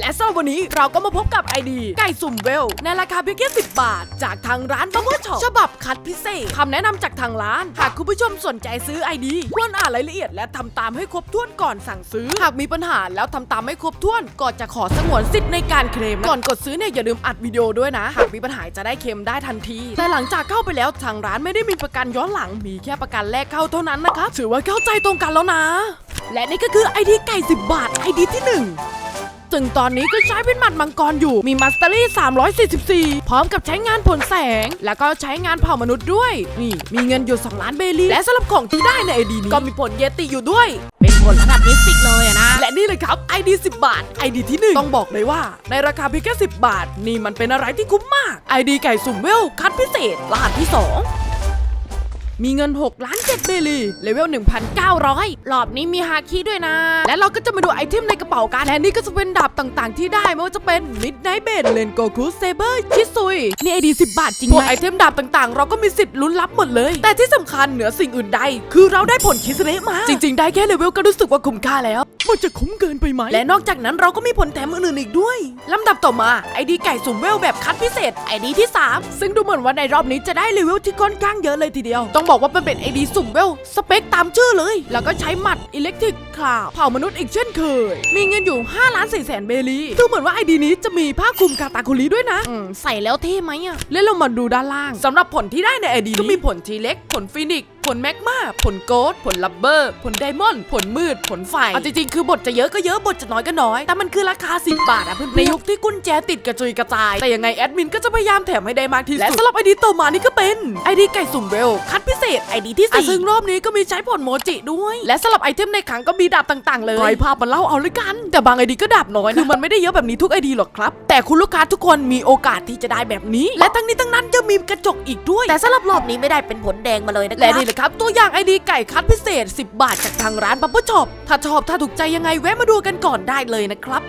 และสำหรับวันนี้เราก็มาพบกับไอดีไก่สุ่มเวล ในราคาเพียงแค่10 บาท จากทางร้านบัมเบิลช็อปฉบับคัดพิเศษคำแนะนำจากทางร้าน หากคุณผู้ชมสนใจซื้อไอดีควรอ่านรายละเอียดและทำตามให้ครบถ้วนก่อนสั่งซื้อ หากมีปัญหาแล้วทำตามไม่ครบถ้วนก็จะขอสงวนสิทธิ์ในการเคลม ก่อนกดซื้อเนี่ยอย่าลืมอัดวิดีโอด้วยนะ หากมีปัญหาจะได้เคลมได้ทันที แต่หลังจากเข้าไปแล้วทางร้านไม่ได้มีประกันย้อนหลัง มีแค่ประกันแรกเข้าเท่านั้นนะครับถือว่าเข้าใจตรงกันแล้วนะ และนี่ก็คือไอดีไก่10บาทไอดีที่หนึ่ง ถึงตอนนี้ก็ใช้เป็นหมัดมังกรอยู่ มีมาสเตอรี่ 344 พร้อมกับใช้งานผลแสง แล้วก็ใช้งานเผ่ามนุษย์ด้วย นี่มีเงินอยู่ 2 ล้านเบลีและสำหรับของที่ได้ในไอดีนี้ก็มีผลเยติอยู่ด้วย เป็นผลระดับมิสติกเลยอะนะ และนี่เลยครับ ID 10 บาท ID ที่ 1 ต้องบอกเลยว่า ในราคาเพียงแค่10 บาท นี่มันเป็นอะไรที่คุ้มมาก ID ไก่สุ่มเวลคัดพิเศษรหัสที่ 2 มีเงิน 6 ล้าน7เบลีเลเวล 1,900 รอบนี้มีฮาคิด้วยนะ และเราก็จะมาดูไอเทมในกระเป๋ากันและนี่ก็จะเป็นดาบต่างๆ ที่ได้ไม่ว่าจะเป็น Midnight b a d เลนโกคุเซเบอร์ชิซุยนี่ไอดี10 บาทจริงไหมพวกไอเทมดาบต่างๆ เราก็มีสิทธิ์ลุ้นรับหมดเลย แต่ที่สำคัญเหนือสิ่งอื่นใด คือเราได้ผลคิสเนะมา จริง ๆ ได้แค่เลเวลก็รู้สึกว่าคุ้มค่าแล้วมันจะคุ้มเกินไปไหม และนอกจากนั้นเราก็มีผลแถมอื่นๆอีกด้วย ลำดับต่อมาไอดีไก่สุ่มเวลแบบคัดพิเศษไอดีที่ 3 ซึ่งดูเหมือนว่าในรอบนี้จะได้เลเวลที่ค่อนข้างเยอะเลยทีเดียวต้องบอกว่ามันเป็นไอดีสุ่มเวลสเปคตามชื่อเลย แล้วก็ใช้หมัดอิเล็กทริกคลาวเผ่ามนุษย์อีกเช่นเคย มีเงินอยู่5ล้าน4แสนเบลีดูเหมือนว่าไอดีนี้จะมีผ้าคลุมกาตาคุริด้วยนะอืมใส่แล้วเท่ไหมอะแล้วเรามาดูด้านล่างสำหรับผลที่ได้ในไอดีก็มีผลทีเล็กผลฟินิกซ์ผลแมกมาผลโกดผลลับเบอร์ ผลไดมอนด์ผลมืด ผลไฟเอาจริงๆ คือบทจะเยอะก็เยอะบทจะน้อยก็น้อย แต่มันคือราคา 10 บาทอะเพื่อนๆในยุคที่กุญแจติดกระจุยกระจาย แต่ยังไงแอดมินก็จะพยายามแถมให้ได้มากที่สุดและสำหรับไอดีต่อมานี่ก็เป็นไอดีไก่สุ่มเวลคัดพิเศ ษไอดีที่สี่ซึ่งรอบนี้ก็มีใช้ผลโมจิด้วย และสำหรับไอเทมในขังก็มีดาบต่างๆ เลยไว้ภาพมาเล่าเอาเลยกัน แต่บางไอดีก็ดาบน้อยนะคือมันไม่ได้เยอะแบบนี้ทุกไอดีหรอกครับ แต่คุณลูกค้าทุกคนมีโอกาสที่จะได้แบบนี้ และทั้งนี้ทั้งนั้นจะมีกระจกอีกด้วย แต่สำหรับรอบนี้ไม่ได้เป็นผลแดงมาเลยนะคและรับนี่แหละครับตัวอย่างไอดีไก่คัดพิเศษ 10 บาทจากทางร้านบับเบิ้ลช็อปถ้าชอบถ้าถูกใจยังไงแวะมาดูกันก่อนได้เลยนะครับ